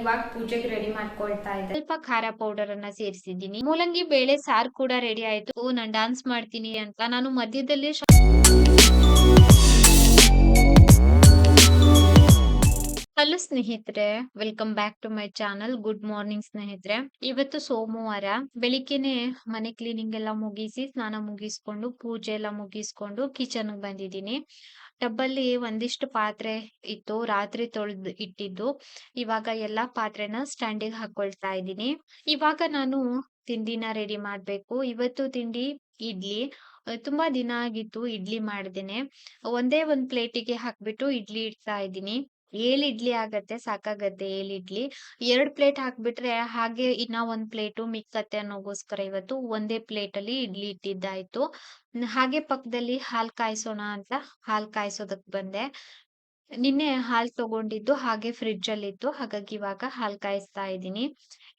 ಇವಾಗ ಪೂಜೆಗೆ ರೆಡಿ ಮಾಡ್ಕೊಳ್ತಾ ಇದ್ದೆ. ಸ್ವಲ್ಪ ಖಾರ ಪೌಡರ್ ಅನ್ನ ಸೇರಿಸಿದ್ದೀನಿ. ಮೂಲಂಗಿ, ಬೇಳೆ, ಸಾರ್ ಕೂಡ ರೆಡಿ ಆಯ್ತು. ನಾನು ನಾನ್ ಡಾನ್ಸ್ ಮಾಡ್ತೀನಿ ಅಂತ. ನಾನು ಮಧ್ಯದಲ್ಲಿ ಹಲೋ ಸ್ನೇಹಿತರೆ welcome back to my channel good morning ಸ್ನೇಹಿತರೆ. ಇವತ್ತು ಸೋಮವಾರ ಬೆಳಿಗ್ಗೆನೆ ಮನೆ ಕ್ಲೀನಿಂಗ್ ಎಲ್ಲ ಮುಗಿಸಿ ಸ್ನಾನ ಮುಗಿಸ್ಕೊಂಡು, ಪೂಜೆ ಎಲ್ಲ ಮುಗಿಸ್ಕೊಂಡು ಕಿಚನ್ ಬಂದಿದ್ದೀನಿ. ಡಬ್ಬಲ್ಲಿ ಒಂದಿಷ್ಟು ಪಾತ್ರೆ ಇತ್ತು, ರಾತ್ರಿ ತೊಳೆದು ಇಟ್ಟಿದ್ದು. ಇವಾಗ ಎಲ್ಲಾ ಪಾತ್ರೆನ ಸ್ಟ್ಯಾಂಡಿಗೆ ಹಾಕೊಳ್ತಾ ಇದ್ದೀನಿ. ಇವಾಗ ನಾನು ತಿಂಡಿನ ರೆಡಿ ಮಾಡ್ಬೇಕು. ಇವತ್ತು ತಿಂಡಿ ಇಡ್ಲಿ. ತುಂಬಾ ದಿನ ಆಗಿತ್ತು, ಇಡ್ಲಿ ಮಾಡ್ದೇನೆ. ಒಂದೇ ಒಂದ್ ಪ್ಲೇಟಿಗೆ ಹಾಕ್ಬಿಟ್ಟು ಇಡ್ಲಿ ಇಡ್ತಾ ಇದ್ದೀನಿ. ಏಳ್ ಇಡ್ಲಿ ಆಗತ್ತೆ, ಸಾಕಾಗತ್ತೆ ಏಳ್ ಇಡ್ಲಿ. ಎರಡ್ ಪ್ಲೇಟ್ ಹಾಕ್ಬಿಟ್ರೆ ಹಾಗೆ ಇನ್ನ ಒಂದ್ ಪ್ಲೇಟು ಮಿಕ್ಕತ್ತೆ ಅನ್ನೋಗೋಸ್ಕರ ಇವತ್ತು ಒಂದೇ ಪ್ಲೇಟ್ ಅಲ್ಲಿ ಇಡ್ಲಿ ಇಟ್ಟಿದ್ದಾಯ್ತು. ಹಾಗೆ ಪಕ್ಕದಲ್ಲಿ ಹಾಲ್ ಕಾಯಿಸೋಣ ಅಂತ ಹಾಲ್ ಕಾಯಿಸೋದಕ್ ಬಂದೆ. ನಿನ್ನೆ ಹಾಲ್ ತಗೊಂಡಿದ್ದು ಹಾಗೆ ಫ್ರಿಡ್ಜ್ ಅಲ್ಲಿ ಇತ್ತು ಹಾಗಾಗಿ ಇವಾಗ ಹಾಲ್ ಕಾಯಿಸ್ತಾ ಇದ್ದೀನಿ.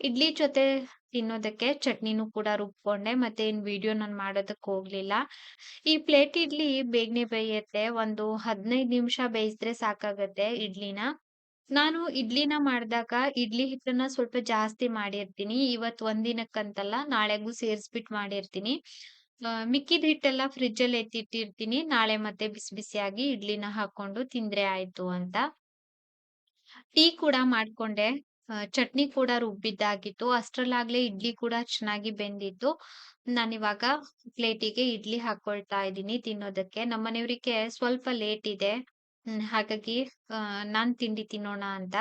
ಇಡ್ಲಿ ಜೊತೆ ತಿನ್ನೋದಕ್ಕೆ ಚಟ್ನಿನೂ ಕೂಡ ರುಬ್ಕೊಂಡೆ ಮತ್ತೆ ಇನ್ ವಿಡಿಯೋ ನಾನು ಮಾಡೋದಕ್ಕೆ ಹೋಗ್ಲಿಲ್ಲ. ಈ ಪ್ಲೇಟ್ ಇಡ್ಲಿ ಬೇಗನೆ ಬೇಯುತ್ತೆ, ಒಂದು ಹದಿನೈದು ನಿಮಿಷ ಬೇಯಿಸಿದ್ರೆ ಸಾಕಾಗತ್ತೆ ಇಡ್ಲಿನ. ನಾನು ಇಡ್ಲಿನ ಮಾಡಿದಾಗ ಇಡ್ಲಿ ಹಿಟ್ಟನ್ನ ಸ್ವಲ್ಪ ಜಾಸ್ತಿ ಮಾಡಿರ್ತೀನಿ ಇವತ್ ಒಂದಿನಕ್ಕಂತಲ್ಲ, ನಾಳೆಗೂ ಸೇರಿಸ್ಬಿಟ್ಟು ಮಾಡಿರ್ತೀನಿ. ಮಿಕ್ಕಿದ ಹಿಟ್ಟೆಲ್ಲ ಫ್ರಿಜ್ ಅಲ್ಲಿ ಎತ್ತಿಟ್ಟಿರ್ತೀನಿ, ನಾಳೆ ಮತ್ತೆ ಬಿಸಿ ಬಿಸಿಯಾಗಿ ಇಡ್ಲಿನ ಹಾಕೊಂಡು ತಿಂದ್ರೆ ಆಯ್ತು ಅಂತ. ಟೀ ಕೂಡ ಮಾಡ್ಕೊಂಡೆ. ಚಟ್ನಿ ಕೂಡ ರುಬ್ಬಿದ್ದಾಗಿತ್ತು. ಅಷ್ಟರಲ್ಲಾಗ್ಲೇ ಇಡ್ಲಿ ಕೂಡ ಚೆನ್ನಾಗಿ ಬೆಂದಿತ್ತು. ನಾನಿವಾಗ ಪ್ಲೇಟಿಗೆ ಇಡ್ಲಿ ಹಾಕೊಳ್ತಾ ಇದ್ದೀನಿ ತಿನ್ನೋದಕ್ಕೆ. ನಮ್ಮನೆಯವ್ರಿಗೆ ಸ್ವಲ್ಪ ಲೇಟ್ ಇದೆ. ಹಾಗಾಗಿ ನಾನ್ ತಿಂಡಿ ತಿನ್ನೋಣ ಅಂತ.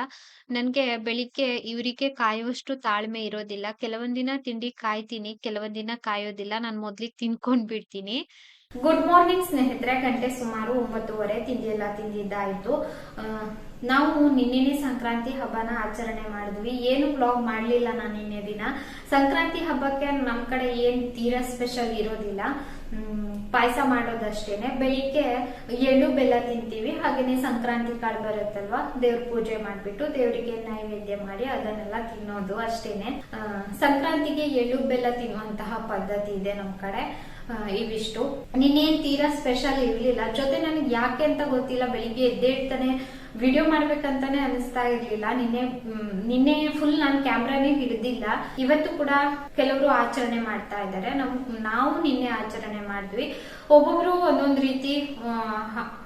ನನ್ಗೆ ಬೆಳಿಗ್ಗೆ ಇವರಿಗೆ ಕಾಯುವಷ್ಟು ತಾಳ್ಮೆ ಇರೋದಿಲ್ಲ. ಕೆಲವೊಂದಿನ ದಿನ ತಿಂಡಿ ಕಾಯ್ತೀನಿ ಕೆಲವೊಂದಿನ ಕಾಯೋದಿಲ್ಲ. ನಾನು ಮೊದ್ಲಿಗೆ ತಿನ್ಕೊಂಡ್ ಬಿಡ್ತೀನಿ. ಗುಡ್ ಮಾರ್ನಿಂಗ್ ಸ್ನೇಹಿತರೆ, ಗಂಟೆ ಸುಮಾರು ಒಂಬತ್ತುವರೆ. ತಿಂಡಿ ಎಲ್ಲ ತಿಂದಿದ್ದಾಯ್ತು. ನಾವು ನಿನ್ನೆನೆ ಸಂಕ್ರಾಂತಿ ಹಬ್ಬನ ಆಚರಣೆ ಮಾಡಿದ್ವಿ. ಏನು ಬ್ಲಾಗ್ ಮಾಡ್ಲಿಲ್ಲ ನಾನು ನಿನ್ನೆ ದಿನ. ಸಂಕ್ರಾಂತಿ ಹಬ್ಬಕ್ಕೆ ನಮ್ ಕಡೆ ಏನ್ ತೀರಾ ಸ್ಪೆಷಲ್ ಇರೋದಿಲ್ಲ. ಪಾಯಸ ಮಾಡೋದಷ್ಟೇನೆ. ಬೆಳಿಗ್ಗೆ ಎಳ್ಳು ಬೆಲ್ಲ ತಿಂತೀವಿ. ಹಾಗೇನೆ ಸಂಕ್ರಾಂತಿ ಕಾಳು ಬರುತ್ತಲ್ವಾ, ದೇವ್ರ ಪೂಜೆ ಮಾಡ್ಬಿಟ್ಟು ದೇವರಿಗೆ ನೈವೇದ್ಯ ಮಾಡಿ ಅದನ್ನೆಲ್ಲ ತಿನ್ನೋದು ಅಷ್ಟೇನೆ. ಸಂಕ್ರಾಂತಿಗೆ ಎಳ್ಳು ಬೆಲ್ಲ ತಿನ್ನುವಂತಹ ಪದ್ಧತಿ ಇದೆ ನಮ್ ಕಡೆ. ಇವಿಷ್ಟು. ನಿನ್ನೇನ್ ತೀರಾ ಸ್ಪೆಷಲ್ ಇರ್ಲಿಲ್ಲ. ಜೊತೆ ನನಗೆ ಯಾಕೆ ಅಂತ ಗೊತ್ತಿಲ್ಲ. ಬೆಳಿಗ್ಗೆ ಎದ್ದೇಳ್ತಾನೆ ವಿಡಿಯೋ ಮಾಡ್ಬೇಕಂತಾನೆ ಅನಿಸ್ತಾ ಇರ್ಲಿಲ್ಲ. ನಿನ್ನೆ ನಿನ್ನೆ ಫುಲ್ ನಾನು ಕ್ಯಾಮ್ರಾನೇ ಹಿಡಿದಿಲ್ಲ. ಇವತ್ತು ಕೂಡ ಕೆಲವರು ಆಚರಣೆ ಮಾಡ್ತಾ ಇದ್ದಾರೆ. ನಮ್, ನಾವು ನಿನ್ನೆ ಆಚರಣೆ ಮಾಡಿದ್ವಿ. ಒಬ್ಬೊಬ್ರು ಒಂದೊಂದ್ ರೀತಿ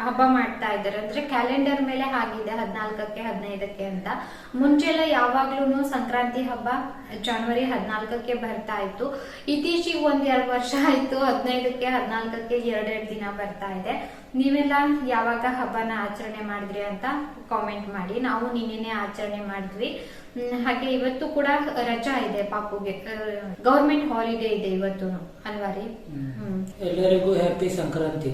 ಹಬ್ಬ ಮಾಡ್ತಾ ಇದ್ದಾರೆ. ಅಂದ್ರೆ ಕ್ಯಾಲೆಂಡರ್ ಮೇಲೆ ಆಗಿದೆ ಹದ್ನಾಲ್ಕಕ್ಕೆ ಹದಿನೈದಕ್ಕೆ ಅಂತ. ಮುಂಚೆ ಎಲ್ಲ ಯಾವಾಗ್ಲೂ ಸಂಕ್ರಾಂತಿ ಹಬ್ಬ ಜನವರಿ ಹದಿನಾಲ್ಕಕ್ಕೆ ಬರ್ತಾ ಇತ್ತು. ಇತ್ತೀಚೆಗೆ ಒಂದ್ ಎರಡು ವರ್ಷ ಆಯ್ತು. ಹದಿನೈದಕ್ಕೆ ಹದಿನಾಲ್ಕಕ್ಕೆ ಎರಡೆರಡು ದಿನ ಬರ್ತಾ ಇದೆ. ನೀವೆಲ್ಲ ಯಾವಾಗ ಹಬ್ಬನ ಆಚರಣೆ ಮಾಡಿದ್ರಿ ಅಂತ ಕಾಮೆಂಟ್ ಮಾಡಿ. ನಾವು ನಿನ್ನೆನೆ ಆಚರಣೆ ಮಾಡಿದ್ವಿ. ಹಾಗೆ ಇವತ್ತು ಕೂಡ ರಜಾ ಇದೆ ಪಾಪುಗೆ. ಗೌರ್ಮೆಂಟ್ ಹಾಲಿಡೇ ಇದೆ ಇವತ್ತು ಅಲ್ವಾ ರೀ ಹ್ಮ್. ಎಲ್ಲರಿಗೂ ಹ್ಯಾಪಿ ಸಂಕ್ರಾಂತಿ.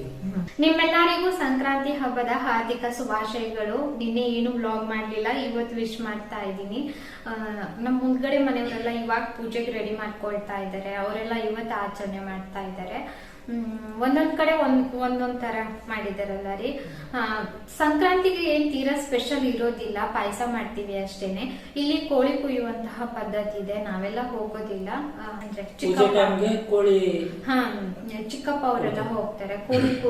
ನಿಮ್ಮೆಲ್ಲರಿಗೂ ಸಂಕ್ರಾಂತಿ ಹಬ್ಬದ ಹಾರ್ದಿಕ ಶುಭಾಶಯಗಳು. ನಿನ್ನೆ ಏನು ಬ್ಲಾಗ್ ಮಾಡ್ಲಿಲ್ಲ ಇವತ್ತು ವಿಶ್ ಮಾಡ್ತಾ ಇದ್ದೀನಿ. ನಮ್ಮ ನಮ್ ಮುಂದ್ಗಡೆ ಮನೆಯವರೆಲ್ಲ ಇವಾಗ ಪೂಜೆಗೆ ರೆಡಿ ಮಾಡ್ಕೊಳ್ತಾ ಇದ್ದಾರೆ. ಅವರೆಲ್ಲ ಇವತ್ತು ಆಚರಣೆ ಮಾಡ್ತಾ ಇದ್ದಾರೆ. ಒಂದೊಂದ್ ಕಡೆ ಒಂದ್ ಒಂದೊಂದ್ ತರ ಮಾಡಿದಾರಲ್ಲ ರೀ. ಸಂಕ್ರಾಂತಿಗೆ ಏನ್ ತೀರಾ ಸ್ಪೆಷಲ್ ಇರೋದಿಲ್ಲ ಪಾಯಸ ಮಾಡ್ತೀವಿ ಅಷ್ಟೇನೆ. ಇಲ್ಲಿ ಕೋಳಿ ಕುಯ್ಯುವಂತಹ ಪದ್ಧತಿ ಇದೆ ನಾವೆಲ್ಲ ಹೋಗೋದಿಲ್ಲ. ಅಂದ್ರೆ ಚಿಕ್ಕಪ್ಪ ಕೋಳಿ ಹಾ ಚಿಕ್ಕಪ್ಪ ಅವರೆಲ್ಲ ಹೋಗ್ತಾರೆ. ಕೋಳಿ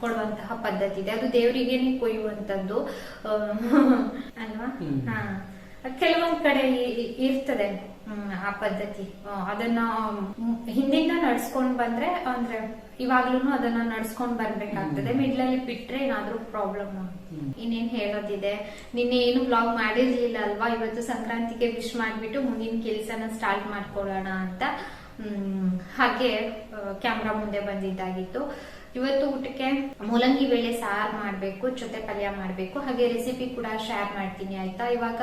ಕೊಡುವಂತಹ ಪದ್ಧತಿ ಇದೆ. ಅದು ದೇವರಿಗೇನೆ ಕೊಯ್ಯುವಂತದ್ದು. ಅಲ್ವಾ. ಹಾ. ಕೆಲವೊಂದ್ ಕಡೆ ಇರ್ತದೆ. ಆ ಪದ್ಧತಿ. ಅದನ್ನ ಹಿಂದಿನ ಹಿಂದಿಂದ ನಡ್ಸ್ಕೊಂಡ್ ಬಂದ್ರೆ ಅಂದ್ರೆ ಇವಾಗ್ಲೂ ಅದನ್ನ ನಡ್ಸ್ಕೊಂಡ್ ಬರ್ಬೇಕಾಗ್ತದೆ. ಮಿಡ್ಲಲ್ಲಿ ಬಿಟ್ರೆ ಏನಾದ್ರೂ ಪ್ರಾಬ್ಲಮ್. ಇನ್ನೇನ್ ಹೇಳೋದಿದೆ? ನಿನ್ನೆ ಏನು ಬ್ಲಾಗ್ ಮಾಡಿರ್ಲಿಲ್ಲ ಅಲ್ವಾ? ಇವತ್ತು ಸಂಕ್ರಾಂತಿಗೆ ವಿಶ್ ಮಾಡ್ಬಿಟ್ಟು ಮುಂದಿನ ಕೆಲ್ಸನ ಸ್ಟಾರ್ಟ್ ಮಾಡ್ಕೊಳ್ಳೋಣ ಅಂತ. ಹ್ಮ್ ಹಾಗೆ ಕ್ಯಾಮ್ರಾ ಮುಂದೆ ಬಂದಿದ್ದಾಗಿತ್ತು. ಇವತ್ತು ಊಟಕ್ಕೆ ಮೂಲಂಗಿ ಬೇಳೆ ಸಾರ್ ಮಾಡ್ಬೇಕು ಜೊತೆ ಪಲ್ಯ ಮಾಡ್ಬೇಕು. ಹಾಗೆ ರೆಸಿಪಿ ಕೂಡ ಶೇರ್ ಮಾಡ್ತೀನಿ ಆಯ್ತಾ? ಇವಾಗ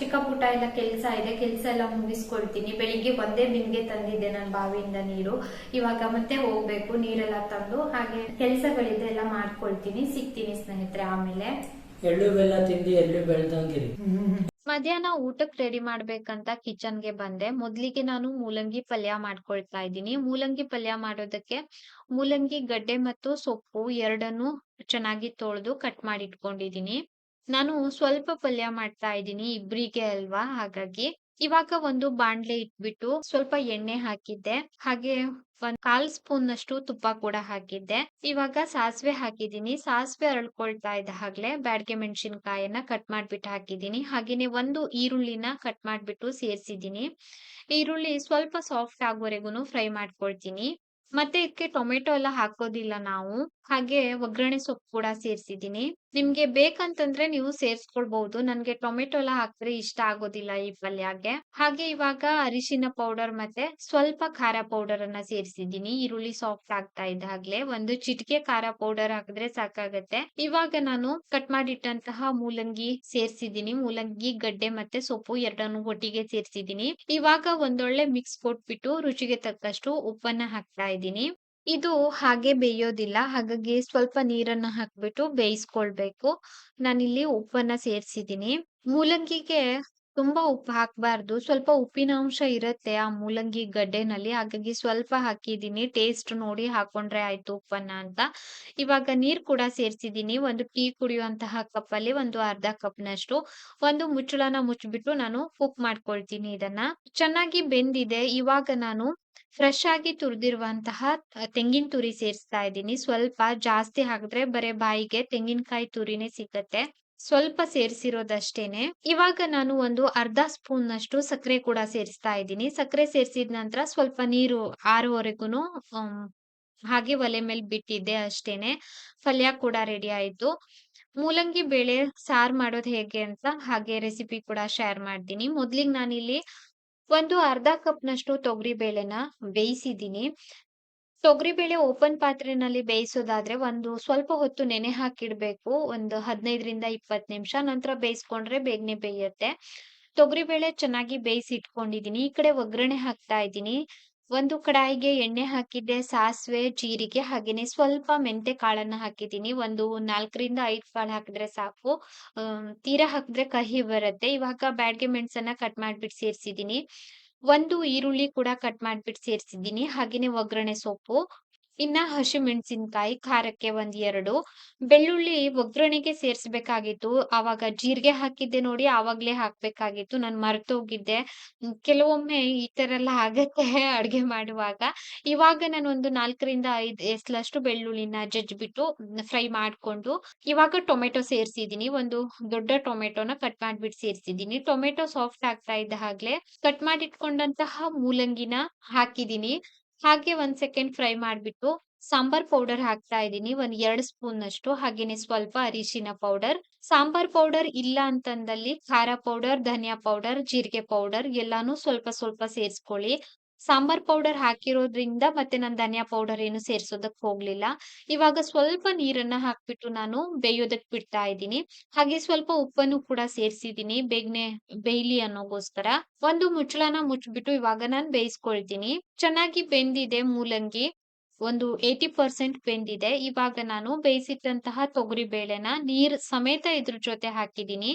ಚಿಕ್ಕ ಪುಟ್ಟ ಎಲ್ಲ ಕೆಲಸ ಇದೆ. ಕೆಲಸ ಎಲ್ಲ ಮುಗಿಸ್ಕೊಳ್ತೀನಿ. ಬೆಳಿಗ್ಗೆ ಒಂದೇ ಬಿಂಗೆ ತಂದಿದ್ದೆ ನಾನು ಬಾವಿಯಿಂದ ನೀರು. ಇವಾಗ ಮತ್ತೆ ಹೋಗ್ಬೇಕು ನೀರೆಲ್ಲ ತಂದು ಹಾಗೆ ಕೆಲಸಗಳಿದೆ ಎಲ್ಲ ಮಾಡ್ಕೊಳ್ತೀನಿ. ಸಿಗ್ತೀನಿ ಸ್ನೇಹಿತರೆ ಆಮೇಲೆ. ಎಳ್ಳು ಬೆಲ್ಲ ತಿಂದು ಎಳ್ಳು ಬೆಳ್ದಂಗಿರಿ. ಮಧ್ಯಾಹ್ನ ಊಟಕ್ಕೆ ರೆಡಿ ಮಾಡ್ಬೇಕಂತ ಕಿಚನ್ಗೆ ಬಂದೆ. ಮೊದ್ಲಿಗೆ ನಾನು ಮೂಲಂಗಿ ಪಲ್ಯ ಮಾಡ್ಕೊಳ್ತಾ ಇದ್ದೀನಿ. ಮೂಲಂಗಿ ಪಲ್ಯ ಮಾಡೋದಕ್ಕೆ ಮೂಲಂಗಿ, ಗಡ್ಡೆ ಮತ್ತು ಸೊಪ್ಪು ಎರಡನ್ನು ಚೆನ್ನಾಗಿ ತೊಳೆದು ಕಟ್ ಮಾಡಿ ಇಟ್ಕೊಂಡಿದ್ದೀನಿ ನಾನು ಸ್ವಲ್ಪ ಪಲ್ಯ ಮಾಡ್ತಾ ಇದ್ದೀನಿ, ಇಬ್ರಿಗೆ ಅಲ್ವಾ? ಹಾಗಾಗಿ ಇವಾಗ ಒಂದು ಬಾಣ್ಲೆ ಇಟ್ಬಿಟ್ಟು ಸ್ವಲ್ಪ ಎಣ್ಣೆ ಹಾಕಿದ್ದೆ. ಹಾಗೆ ಒಂದ್ ಕಾಲ್ ಸ್ಪೂನ್ ಅಷ್ಟು ತುಪ್ಪ ಕೂಡ ಹಾಕಿದ್ದೆ. ಇವಾಗ ಸಾಸಿವೆ ಹಾಕಿದೀನಿ ಸಾಸಿವೆ ಅರಳ್ಕೊಳ್ತಾ ಇದ್ದ ಹಾಗ್ಲೆ ಬ್ಯಾಡ್ಗೆ ಮೆಣಸಿನ್ಕಾಯನ್ನ ಕಟ್ ಮಾಡ್ಬಿಟ್ಟು ಹಾಕಿದೀನಿ ಹಾಗೇನೆ ಒಂದು ಈರುಳ್ಳಿನ ಕಟ್ ಮಾಡ್ಬಿಟ್ಟು ಸೇರ್ಸಿದೀನಿ ಈರುಳ್ಳಿ ಸ್ವಲ್ಪ ಸಾಫ್ಟ್ ಆಗೋವರೆಗೂ ಫ್ರೈ ಮಾಡ್ಕೊಳ್ತೀನಿ. ಮತ್ತೆ ಇದಕ್ಕೆ ಟೊಮೆಟೊ ಎಲ್ಲ ಹಾಕೋದಿಲ್ಲ ನಾವು. ಹಾಗೆ ಒಗ್ಗರಣೆ ಸೊಪ್ಪು ಕೂಡ ಸೇರ್ಸಿದೀನಿ ನಿಮ್ಗೆ ಬೇಕಂತಂದ್ರೆ ನೀವು ಸೇರ್ಸ್ಕೊಳ್ಬಹುದು. ನನ್ಗೆ ಟೊಮೆಟೊ ಎಲ್ಲ ಹಾಕಿದ್ರೆ ಇಷ್ಟ ಆಗೋದಿಲ್ಲ ಈ ಪಲ್ಯಗೆ. ಹಾಗೆ ಇವಾಗ ಅರಿಶಿನ ಪೌಡರ್ ಮತ್ತೆ ಸ್ವಲ್ಪ ಖಾರ ಪೌಡರ್ ಅನ್ನ ಸೇರಿಸಿದ್ದೀನಿ. ಈರುಳ್ಳಿ ಸಾಫ್ಟ್ ಆಗ್ತಾ ಇದ್ದಾಗ್ಲೇ ಒಂದು ಚಿಟಿಕೆ ಖಾರ ಪೌಡರ್ ಹಾಕಿದ್ರೆ ಸಾಕಾಗತ್ತೆ. ಇವಾಗ ನಾನು ಕಟ್ ಮಾಡಿಟ್ಟಂತಹ ಮೂಲಂಗಿ ಸೇರ್ಸಿದೀನಿ ಮೂಲಂಗಿ, ಗಡ್ಡೆ ಮತ್ತೆ ಸೊಪ್ಪು ಎರಡನ್ನು ಒಟ್ಟಿಗೆ ಸೇರ್ಸಿದೀನಿ ಇವಾಗ ಒಂದೊಳ್ಳೆ ಮಿಕ್ಸ್ ಕೊಟ್ಬಿಟ್ಟು ರುಚಿಗೆ ತಕ್ಕಷ್ಟು ಉಪ್ಪನ್ನ ಹಾಕ್ತಾ ಇದ್ದೀನಿ. ಇದು ಹಾಗೆ ಬೇಯೋದಿಲ್ಲ. ಹಾಗಾಗಿ ಸ್ವಲ್ಪ ನೀರನ್ನ ಹಾಕ್ಬಿಟ್ಟು ಬೇಯಿಸ್ಕೊಳ್ಬೇಕು. ನಾನಿಲ್ಲಿ ಉಪ್ಪನ್ನ ಸೇರ್ಸಿದೀನಿ ಮೂಲಂಗಿಗೆ ತುಂಬಾ ಉಪ್ಪು ಹಾಕ್ಬಾರ್ದು. ಸ್ವಲ್ಪ ಉಪ್ಪಿನ ಅಂಶ ಇರತ್ತೆ ಆ ಮೂಲಂಗಿ ಗಡ್ಡೆನಲ್ಲಿ. ಹಾಗಾಗಿ ಸ್ವಲ್ಪ ಹಾಕಿದ್ದೀನಿ. ಟೇಸ್ಟ್ ನೋಡಿ ಹಾಕೊಂಡ್ರೆ ಆಯ್ತು ಉಪ್ಪನ್ನ ಅಂತ. ಇವಾಗ ನೀರ್ ಕೂಡ ಸೇರ್ಸಿದೀನಿ ಒಂದು ಟೀ ಕುಡಿಯುವಂತಹ ಕಪ್ ಅಲ್ಲಿ ಒಂದು ಅರ್ಧ ಕಪ್ ನಷ್ಟು ಒಂದು ಮುಚ್ಚಳನ ಮುಚ್ಬಿಟ್ಟು ನಾನು ಕುಕ್ ಮಾಡ್ಕೊಳ್ತೀನಿ ಇದನ್ನ. ಚೆನ್ನಾಗಿ ಬೆಂದಿದೆ. ಇವಾಗ ನಾನು ಫ್ರೆಶ್ ಆಗಿ ತುರಿದಿರುವಂತಹ ತೆಂಗಿನ ತುರಿ ಸೇರಿಸ್ತಾ ಇದ್ದೀನಿ. ಸ್ವಲ್ಪ ಜಾಸ್ತಿ ಹಾಕಿದ್ರೆ ಬರೇ ಬಾಯಿಗೆ ತೆಂಗಿನಕಾಯಿ ತುರಿನೇ ಸಿಗತ್ತೆ. ಸ್ವಲ್ಪ ಸೇರಿಸಿರೋದಷ್ಟೇನೆ. ಇವಾಗ ನಾನು ಒಂದು ಅರ್ಧ ಸ್ಪೂನ್ ನಷ್ಟು ಸಕ್ಕರೆ ಕೂಡ ಸೇರಿಸ್ತಾ ಇದ್ದೀನಿ. ಸಕ್ಕರೆ ಸೇರಿಸಿದ ನಂತರ ಸ್ವಲ್ಪ ನೀರು ಆರೋವರೆಗೂ ಹಾಗೆ ಒಲೆ ಮೇಲೆ ಬಿಟ್ಟಿದ್ದೆ ಅಷ್ಟೇನೆ. ಪಲ್ಯ ಕೂಡ ರೆಡಿ ಆಯ್ತು. ಮೂಲಂಗಿ ಬೇಳೆ ಸಾರ್ ಮಾಡೋದು ಹೇಗೆ ಅಂತ ಹಾಗೆ ರೆಸಿಪಿ ಕೂಡ ಶೇರ್ ಮಾಡ್ತೀನಿ. ಮೊದ್ಲಿಗೆ ನಾನಿಲ್ಲಿ ಒಂದು ಅರ್ಧ ಕಪ್ ನಷ್ಟು ತೊಗರಿ ಬೇಳೆನ ಬೇಯಿಸಿದ್ದೀನಿ. ತೊಗರಿ ಬೇಳೆ ಓಪನ್ ಪಾತ್ರೆನಲ್ಲಿ ಬೇಯಿಸೋದಾದ್ರೆ ಒಂದು ಸ್ವಲ್ಪ ಹೊತ್ತು ನೆನೆ ಹಾಕಿಡ್ಬೇಕು. ಒಂದು ಹದಿನೈದರಿಂದ ಇಪ್ಪತ್ತು ನಿಮಿಷ ನಂತರ ಬೇಯಿಸ್ಕೊಂಡ್ರೆ ಬೇಗನೆ ಬೇಯುತ್ತೆ. ತೊಗರಿ ಬೇಳೆ ಚೆನ್ನಾಗಿ ಬೇಯಿಸಿ ಇಟ್ಕೊಂಡಿದೀನಿ ಈ ಕಡೆ ಒಗ್ಗರಣೆ ಹಾಕ್ತಾ ಇದ್ದೀನಿ. ಒಂದು ಕಡಾಯಿಗೆ ಎಣ್ಣೆ ಹಾಕಿದ್ದೆ, ಸಾಸಿವೆ, ಜೀರಿಗೆ ಹಾಗೇನೆ ಸ್ವಲ್ಪ ಮೆಂತೆ ಕಾಳನ್ನ ಹಾಕಿದ್ದೀನಿ. ಒಂದು ನಾಲ್ಕರಿಂದ ಐದು ಕಾಳು ಹಾಕಿದ್ರೆ ಸಾಕು. ತೀರಾ ಹಾಕಿದ್ರೆ ಕಹಿ ಬರುತ್ತೆ. ಇವಾಗ ಬ್ಯಾಡ್ಗೆ ಮೆಣಸನ್ನ ಕಟ್ ಮಾಡ್ಬಿಟ್ಟು ಸೇರಿಸಿದ್ದೀನಿ. ಒಂದು ಈರುಳ್ಳಿ ಕೂಡ ಕಟ್ ಮಾಡ್ಬಿಟ್ಟು ಸೇರಿಸಿದ್ದೀನಿ. ಹಾಗೇನೆ ಒಗ್ಗರಣೆ ಸೊಪ್ಪು. ಇನ್ನ ಹಸಿಮೆಣಸಿನ್ಕಾಯಿ ಖಾರಕ್ಕೆ ಒಂದ್ ಎರಡು. ಬೆಳ್ಳುಳ್ಳಿ ಒಗ್ಗರಣೆಗೆ ಸೇರ್ಸ್ಬೇಕಾಗಿತ್ತು. ಆವಾಗ ಜೀರಿಗೆ ಹಾಕಿದ್ದೆ ನೋಡಿ, ಆವಾಗ್ಲೇ ಹಾಕ್ಬೇಕಾಗಿತ್ತು. ನಾನ್ ಮರ್ತೋಗಿದ್ದೆ ಕೆಲವೊಮ್ಮೆ ಈ ತರ ಎಲ್ಲ ಆಗತ್ತೆ ಅಡ್ಗೆ ಮಾಡುವಾಗ. ಇವಾಗ ನಾನು ಒಂದು ನಾಲ್ಕರಿಂದ ಐದ್, ಎಸ್ಲಷ್ಟು ಬೆಳ್ಳುಳ್ಳಿನ ಜಜ್ಬಿಟ್ಟು ಫ್ರೈ ಮಾಡ್ಕೊಂಡು, ಇವಾಗ ಟೊಮೆಟೊ ಸೇರ್ಸಿದೀನಿ. ಒಂದು ದೊಡ್ಡ ಟೊಮೆಟೊನ ಕಟ್ ಮಾಡ್ಬಿಟ್ಟು ಸೇರ್ಸಿದೀನಿ. ಟೊಮೆಟೊ ಸಾಫ್ಟ್ ಆಗ್ತಾ ಇದ್ದ ಹಾಗ್ಲೇ ಕಟ್ ಮಾಡಿಟ್ಕೊಂಡಂತಹ ಮೂಲಂಗಿನ ಹಾಕಿದೀನಿ. ಹಾಗೆ ಒಂದ್ ಸೆಕೆಂಡ್ ಫ್ರೈ ಮಾಡ್ಬಿಟ್ಟು ಸಾಂಬಾರ್ ಪೌಡರ್ ಹಾಕ್ತಾ ಇದ್ದೀನಿ. ಒಂದ್ ಎರಡ್ ಸ್ಪೂನ್ ಅಷ್ಟು ಹಾಗೇನೆ ಸ್ವಲ್ಪ ಅರಿಶಿನ ಪೌಡರ್ ಸಾಂಬಾರ್ ಪೌಡರ್ ಇಲ್ಲ ಅಂತಂದಲ್ಲಿ ಖಾರ ಪೌಡರ್ ಧನಿಯಾ ಪೌಡರ್ ಜೀರಿಗೆ ಪೌಡರ್ ಎಲ್ಲಾನು ಸ್ವಲ್ಪ ಸ್ವಲ್ಪ ಸೇರ್ಸ್ಕೊಳ್ಳಿ. ಸಾಂಬಾರ್ ಪೌಡರ್ ಹಾಕಿರೋದ್ರಿಂದ ಮತ್ತೆ ನಾನು ಧನಿಯಾ ಪೌಡರ್ ಏನು ಸೇರ್ಸೋದಕ್ ಹೋಗ್ಲಿಲ್ಲ. ಇವಾಗ ಸ್ವಲ್ಪ ನೀರನ್ನ ಹಾಕ್ಬಿಟ್ಟು ನಾನು ಬೇಯೋದಕ್ ಬಿಡ್ತಾ ಇದ್ದೀನಿ. ಹಾಗೆ ಸ್ವಲ್ಪ ಉಪ್ಪನ್ನು ಕೂಡ ಸೇರ್ಸಿದೀನಿ ಬೇಗನೆ ಬೇಯ್ಲಿ ಅನ್ನೋಗೋಸ್ಕರ. ಒಂದು ಮುಚ್ಚಳನ ಮುಚ್ಬಿಟ್ಟು ಇವಾಗ ನಾನು ಬೇಯಿಸ್ಕೊಳ್ತೀನಿ. ಚೆನ್ನಾಗಿ ಬೆಂದಿದೆ ಮೂಲಂಗಿ. ಒಂದು ಏಟಿ ಪರ್ಸೆಂಟ್ ಬೆಂದಿದೆ. ಇವಾಗ ನಾನು ಬೇಯಿಸಿಟ್ಟಂತಹ ತೊಗರಿ ಬೇಳೆನ ನೀರ್ ಸಮೇತ ಇದ್ರ ಜೊತೆ ಹಾಕಿದೀನಿ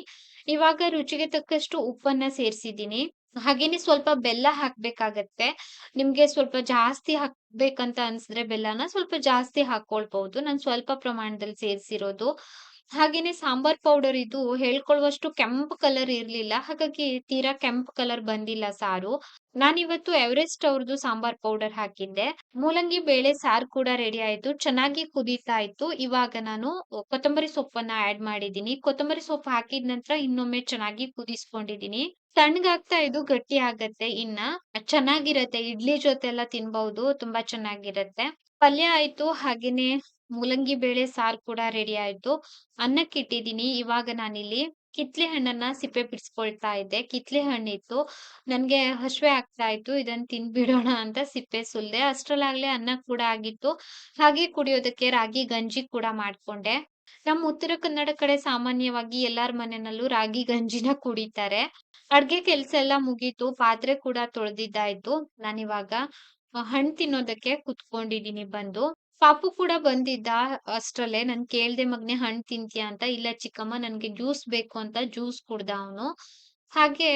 ಇವಾಗ ರುಚಿಗೆ ತಕ್ಕಷ್ಟು ಉಪ್ಪನ್ನ ಸೇರ್ಸಿದೀನಿ ಹಾಗೇನೆ ಸ್ವಲ್ಪ ಬೆಲ್ಲ ಹಾಕ್ಬೇಕಾಗತ್ತೆ. ನಿಮ್ಗೆ ಸ್ವಲ್ಪ ಜಾಸ್ತಿ ಹಾಕ್ಬೇಕಂತ ಅನ್ಸಿದ್ರೆ ಬೆಲ್ಲನ ಸ್ವಲ್ಪ ಜಾಸ್ತಿ ಹಾಕೊಳ್ಬಹುದು ನಾನ್ ಸ್ವಲ್ಪ ಪ್ರಮಾಣದಲ್ಲಿ ಸೇರಿಸಿರೋದು. ಹಾಗೇನೆ ಸಾಂಬಾರ್ ಪೌಡರ್ ಇದು ಹೇಳ್ಕೊಳ್ಳುವಷ್ಟು ಕೆಂಪು ಕಲರ್ ಇರ್ಲಿಲ್ಲ. ಹಾಗಾಗಿ ತೀರಾ ಕೆಂಪು ಕಲರ್ ಬಂದಿಲ್ಲ ಸಾರು. ನಾನಿವತ್ತು ಎವರೆಸ್ಟ್ ಅವ್ರದ್ದು ಸಾಂಬಾರ್ ಪೌಡರ್ ಹಾಕಿದ್ದೆ. ಮೂಲಂಗಿ ಬೇಳೆ ಸಾರ್ ಕೂಡ ರೆಡಿ ಆಯ್ತು. ಚೆನ್ನಾಗಿ ಕುದೀತಾ ಇತ್ತು. ಇವಾಗ ನಾನು ಕೊತ್ತಂಬರಿ ಸೊಪ್ಪನ್ನ ಆಡ್ ಮಾಡಿದೀನಿ ಕೊತ್ತಂಬರಿ ಸೊಪ್ಪು ಹಾಕಿದ ನಂತರ ಇನ್ನೊಮ್ಮೆ ಚೆನ್ನಾಗಿ ಕುದಿಸ್ಕೊಂಡಿದೀನಿ ತಣ್ಣಗಾಗ್ತಾ ಇದು ಗಟ್ಟಿ ಆಗತ್ತೆ, ಇನ್ನ ಚೆನ್ನಾಗಿರತ್ತೆ, ಇಡ್ಲಿ ಜೊತೆ ಎಲ್ಲ ತಿನ್ಬಹುದು ತುಂಬಾ ಚೆನ್ನಾಗಿರತ್ತೆ. ಪಲ್ಯ ಆಯ್ತು, ಹಾಗೇನೆ ಮೂಲಂಗಿ ಬೇಳೆ ಸಾರು ಕೂಡ ರೆಡಿ ಆಯ್ತು. ಅನ್ನಕ್ಕೆ ಇಟ್ಟಿದೀನಿ ಇವಾಗ ನಾನಿಲ್ಲಿ ಕಿತ್ಲೆ ಹಣ್ಣನ್ನ ಸಿಪ್ಪೆ ಬಿಡಿಸ್ಕೊಳ್ತಾ ಇದ್ದೆ. ಕಿತ್ಲೆ ಹಣ್ಣಿತ್ತು ನನ್ಗೆ ಹಶ್ವೆ ಆಗ್ತಾ ಇತ್ತು, ಇದನ್ ತಿನ್ಬಿಡೋಣ ಅಂತ ಸಿಪ್ಪೆ ಸುಲ್ದೆ. ಅಷ್ಟ್ರಲ್ಲಾಗ್ಲೇ ಅನ್ನ ಕೂಡ ಆಗಿತ್ತು. ಹಾಗೆ ಕುಡಿಯೋದಕ್ಕೆ ರಾಗಿ ಗಂಜಿ ಕೂಡ ಮಾಡ್ಕೊಂಡೆ. ನಮ್ ಉತ್ತರ ಕನ್ನಡ ಕಡೆ ಸಾಮಾನ್ಯವಾಗಿ ಎಲ್ಲಾರ ಮನೆನಲ್ಲೂ ರಾಗಿ ಗಂಜಿನ ಕುಡಿತಾರೆ. ಅಡ್ಗೆ ಕೆಲ್ಸ ಎಲ್ಲ ಮುಗೀತು, ಪಾತ್ರೆ ಕೂಡ ತೊಳ್ದಿದ್ದಾಯ್ತು. ನಾನಿವಾಗ ಹಣ್ ತಿನ್ನೋದಕ್ಕೆ ಕುತ್ಕೊಂಡಿದೀನಿ ಬಂದು. ಪಾಪು ಕೂಡ ಬಂದಿದ್ದ ಅಷ್ಟ್ರಲ್ಲೇ, ನಾನ್ ಕೇಳ್ದೆ ಮಗ್ನೆ ಹಣ್ ತಿಂತೀಯ ಅಂತ, ಇಲ್ಲ ಚಿಕ್ಕಮ್ಮ, ನನ್ಗೆ ಜ್ಯೂಸ್ ಬೇಕು ಅಂತ ಜ್ಯೂಸ್ ಕುಡ್ದ ಅವನು. ಹಾಗೆ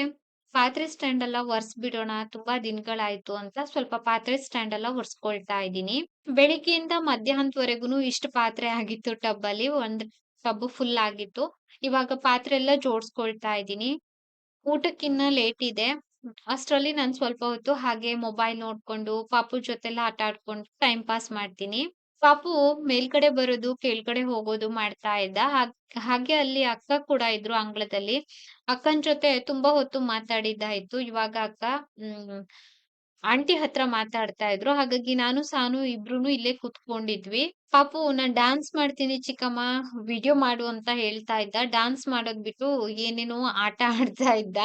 ಪಾತ್ರೆ ಸ್ಟ್ಯಾಂಡ್ ಎಲ್ಲ ಒರ್ಸ್ ಬಿಡೋಣ ತುಂಬಾ ದಿನಗಳಾಯ್ತು ಅಂತ ಸ್ವಲ್ಪ ಪಾತ್ರೆ ಸ್ಟ್ಯಾಂಡ್ ಎಲ್ಲ ಒರ್ಸ್ಕೊಳ್ತಾ ಇದ್ದೀನಿ. ಬೆಳಿಗ್ಗೆಯಿಂದ ಮಧ್ಯಾಹ್ನದವರೆಗೂ ಇಷ್ಟು ಪಾತ್ರೆ ಆಗಿತ್ತು ಟಬ್ ಅಲ್ಲಿ ಒಂದ್ ಟಬ್ ಫುಲ್ ಆಗಿತ್ತು. ಇವಾಗ ಪಾತ್ರೆ ಎಲ್ಲ ಜೋಡ್ಸ್ಕೊಳ್ತಾ ಇದ್ದೀನಿ. ಊಟಕ್ಕಿನ್ನ ಲೇಟ್ ಇದೆ. ಅಷ್ಟರಲ್ಲಿ ನಾನು ಸ್ವಲ್ಪ ಹೊತ್ತು ಹಾಗೆ ಮೊಬೈಲ್ ನೋಡ್ಕೊಂಡು, ಪಾಪು ಜೊತೆಲ್ಲ ಆಟ ಆಡ್ಕೊಂಡು ಟೈಮ್ ಪಾಸ್ ಮಾಡ್ತೀನಿ. ಪಾಪು ಮೇಲ್ಗಡೆ ಬರೋದು, ಕೆಳ್ಗಡೆ ಹೋಗೋದು ಮಾಡ್ತಾ ಇದ್ದ. ಹಾಗ್ ಅಲ್ಲಿ ಅಕ್ಕ ಕೂಡ ಇದ್ರು ಅಂಗಳದಲ್ಲಿ. ಅಕ್ಕನ್ ಜೊತೆ ತುಂಬಾ ಹೊತ್ತು ಮಾತಾಡಿದ್ದಾಯ್ತು. ಇವಾಗ ಅಕ್ಕ ಹ್ಮ್ ಆಂಟಿ ಹತ್ರ ಮಾತಾಡ್ತಾ ಇದ್ರು. ಹಾಗಾಗಿ ನಾನು, ಸಾನು ಇಬ್ರು ಇಲ್ಲೇ ಕುತ್ಕೊಂಡಿದ್ವಿ ಪಾಪು ನಾನ್ ಡ್ಯಾನ್ಸ್ ಮಾಡ್ತೀನಿ ಚಿಕ್ಕಮ್ಮ, ವಿಡಿಯೋ ಮಾಡು ಅಂತ ಹೇಳ್ತಾ ಇದ್ದ. ಡ್ಯಾನ್ಸ್ ಮಾಡೋದ್ ಬಿಟ್ಟು ಏನೇನೋ ಆಟ ಆಡ್ತಾ ಇದ್ದ.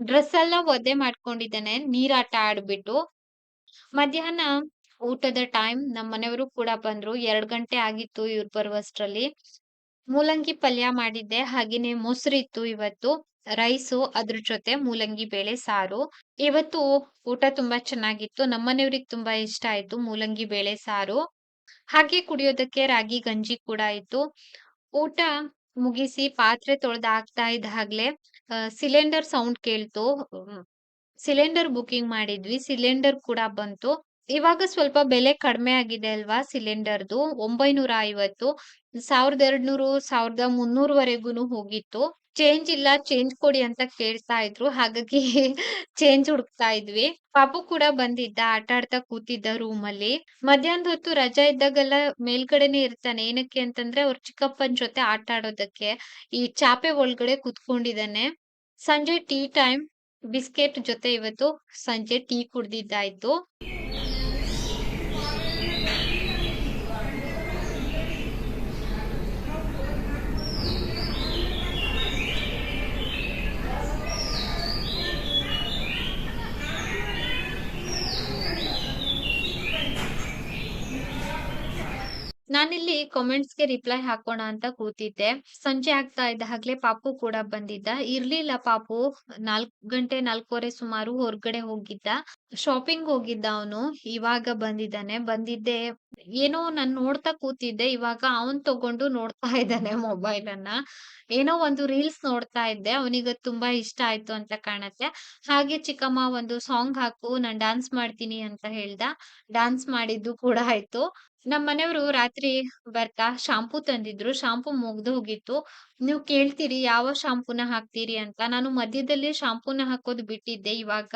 ಡ್ರೆಸ್ ಎಲ್ಲ ಒದ್ದೆ ಮಾಡ್ಕೊಂಡಿದ್ದಾನೆ ನೀರಾಟ ಆಡ್ಬಿಟ್ಟು. ಮಧ್ಯಾಹ್ನ ಊಟದ ಟೈಮ್ ನಮ್ಮ ಮನೆಯವರು ಕೂಡ ಬಂದ್ರು. ಎರಡ್ ಗಂಟೆ ಆಗಿತ್ತು ಇವ್ರು ಬರುವಷ್ಟ್ರಲ್ಲಿ. ಮೂಲಂಗಿ ಪಲ್ಯ ಮಾಡಿದ್ದೆ. ಹಾಗೇನೆ ಮೊಸರಿತ್ತು ಇವತ್ತು. ರೈಸು, ಅದ್ರ ಜೊತೆ ಮೂಲಂಗಿ ಬೇಳೆ, ಸಾರು. ಇವತ್ತು ಊಟ ತುಂಬಾ ಚೆನ್ನಾಗಿತ್ತು. ನಮ್ಮನೆಯವ್ರಿಗೆ ತುಂಬಾ ಇಷ್ಟ ಆಯ್ತು ಮೂಲಂಗಿ ಬೇಳೆ, ಸಾರು. ಹಾಗೆ ಕುಡಿಯೋದಕ್ಕೆ ರಾಗಿ, ಗಂಜಿ ಕೂಡ ಇತ್ತು. ಊಟ ಮುಗಿಸಿ ಪಾತ್ರೆ ತೊಳೆದ ಆಗ್ತಾ ಇದ್ದಾಗ್ಲೆ ಸಿಲಿಂಡರ್ ಸೌಂಡ್ ಕೇಳ್ತು. ಸಿಲಿಂಡರ್ ಬುಕಿಂಗ್ ಮಾಡಿದ್ವಿ. ಸಿಲಿಂಡರ್ ಕೂಡ ಬಂತು. ಇವಾಗ ಸ್ವಲ್ಪ ಬೆಲೆ ಕಡಿಮೆ ಆಗಿದೆ ಅಲ್ವಾ ಸಿಲಿಂಡರ್‌ದು ಒಂಬೈನೂರ ಐವತ್ತು 950 1200 1300 ವರೆಗೂನು ಹೋಗಿತ್ತು. ಚೇಂಜ್ ಇಲ್ಲ, ಚೇಂಜ್ ಕೊಡಿ ಅಂತ ಕೇಳ್ತಾ ಇದ್ರು. ಹಾಗಾಗಿ ಚೇಂಜ್ ಹುಡುಕ್ತಾ ಇದ್ವಿ. ಪಾಪು ಕೂಡ ಬಂದಿದ್ದ. ಆಟ ಆಡ್ತಾ ಕೂತಿದ್ದ ರೂಮಲ್ಲಿ. ಮಧ್ಯಾಹ್ನದ ಹೊತ್ತು ರಜಾ ಇದ್ದಾಗೆಲ್ಲ ಮೇಲ್ಗಡೆನೆ ಇರ್ತಾನೆ. ಏನಕ್ಕೆ ಅಂತಂದ್ರೆ ಅವ್ರ ಚಿಕ್ಕಪ್ಪನ್ ಜೊತೆ ಆಟ ಆಡೋದಕ್ಕೆ. ಈ ಚಾಪೆ ಒಳಗಡೆ ಕುತ್ಕೊಂಡಿದ್ದಾನೆ ಸಂಜೆ ಟೀ ಟೈಮ್, ಬಿಸ್ಕೆಟ್ ಜೊತೆ ಇವತ್ತು ಸಂಜೆ ಟೀ ಕುಡ್ದಿದ್ದಾಯ್ತು. ನಾನಿಲ್ಲಿ ಕಾಮೆಂಟ್ಸ್‌ಗೆ ರಿಪ್ಲೈ ಹಾಕೋಣ ಅಂತ ಕೂತಿದ್ದೆ. ಸಂಜೆ ಆಗ್ತಾ ಇದ್ದ ಹಾಗೆ ಪಾಪು ಕೂಡ ಬಂದಿದ್ದ. ಇರ್ಲಿಲ್ಲ ಪಾಪು ನಾಲ್ಕ್ ಗಂಟೆ 4:15 ಸುಮಾರು ಹೊರಗಡೆ ಹೋಗಿದ್ದ. ಶಾಪಿಂಗ್ ಹೋಗಿದ್ದ ಅವನು. ಇವಾಗ ಬಂದಿದ್ದಾನೆ. ಬಂದಿದ್ದೆ ಏನೋ ನಾನ್ ನೋಡ್ತಾ ಕೂತಿದ್ದೆ. ಇವಾಗ ಅವನ್ ತಗೊಂಡು ನೋಡ್ತಾ ಇದ್ದಾನೆ ಮೊಬೈಲ್ ಅನ್ನ ಏನೋ ಒಂದು ರೀಲ್ಸ್ ನೋಡ್ತಾ ಇದ್ದೆ. ಅವನಿಗೆ ತುಂಬಾ ಇಷ್ಟ ಆಯ್ತು ಅಂತ ಕಾಣತ್ತೆ. ಹಾಗೆ ಚಿಕ್ಕಮ್ಮ ಒಂದು ಸಾಂಗ್ ಹಾಕು ನಾನ್ ಡ್ಯಾನ್ಸ್ ಮಾಡ್ತೀನಿ ಅಂತ ಹೇಳ್ದ. ಡ್ಯಾನ್ಸ್ ಮಾಡಿದ್ದು ಕೂಡ ಆಯ್ತು. ನಮ್ ಮನೆಯವರು ರಾತ್ರಿ ಬರ್ತಾ ಶಾಂಪೂ ತಂದಿದ್ರು. ಶಾಂಪೂ ಮುಗ್ದು ಹೋಗಿತ್ತು. ನೀವು ಕೇಳ್ತೀರಿ, ಯಾವ ಶಾಂಪೂನ ಹಾಕ್ತೀರಿ ಅಂತ. ನಾನು ಮಧ್ಯದಲ್ಲಿ ಶಾಂಪೂನ ಹಾಕೋದ್ ಬಿಟ್ಟಿದ್ದೆ. ಇವಾಗ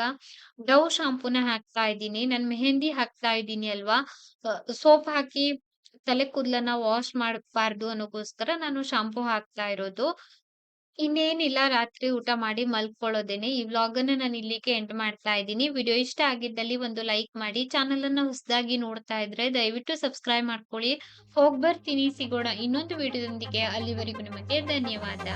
ಡವ್ ಶಾಂಪೂನ ಹಾಕ್ತಾ ಇದ್ದೀನಿ. ನಾನ್ ಮೆಹಂದಿ ಹಾಕ್ತಾ ಇದ್ದೀನಿ ಅಲ್ವಾ? ಸೋಪ್ ಹಾಕಿ ತಲೆ ಕೂದಲನ್ನ ವಾಶ್ ಮಾಡಬಾರ್ದು ಅನ್ನೋಕ್ಕೋಸ್ಕರ ನಾನು ಶಾಂಪೂ ಹಾಕ್ತಾ ಇರೋದು. ಇನ್ನೇನಿಲ್ಲ ರಾತ್ರಿ ಊಟ ಮಾಡಿ ಮಲ್ಕೊಳ್ಳೋದೇನೆ. ಈ ವ್ಲಾಗ್ ಅನ್ನ ನಾನು ಇಲ್ಲಿಗೆ ಎಂಡ್ ಮಾಡ್ತಾ ಇದ್ದೀನಿ. ವಿಡಿಯೋ ಇಷ್ಟ ಆಗಿದ್ದಲ್ಲಿ ಒಂದು ಲೈಕ್ ಮಾಡಿ. ಚಾನಲ್ ಅನ್ನ ಹೊಸದಾಗಿ ನೋಡ್ತಾ ಇದ್ರೆ ದಯವಿಟ್ಟು ಸಬ್ಸ್ಕ್ರೈಬ್ ಮಾಡ್ಕೊಳ್ಳಿ. ಹೋಗ್ಬರ್ತೀನಿ ಸಿಗೋಣ ಇನ್ನೊಂದು ವಿಡಿಯೋದೊಂದಿಗೆ. ಅಲ್ಲಿವರೆಗೂ ನಿಮಗೆ ಧನ್ಯವಾದ.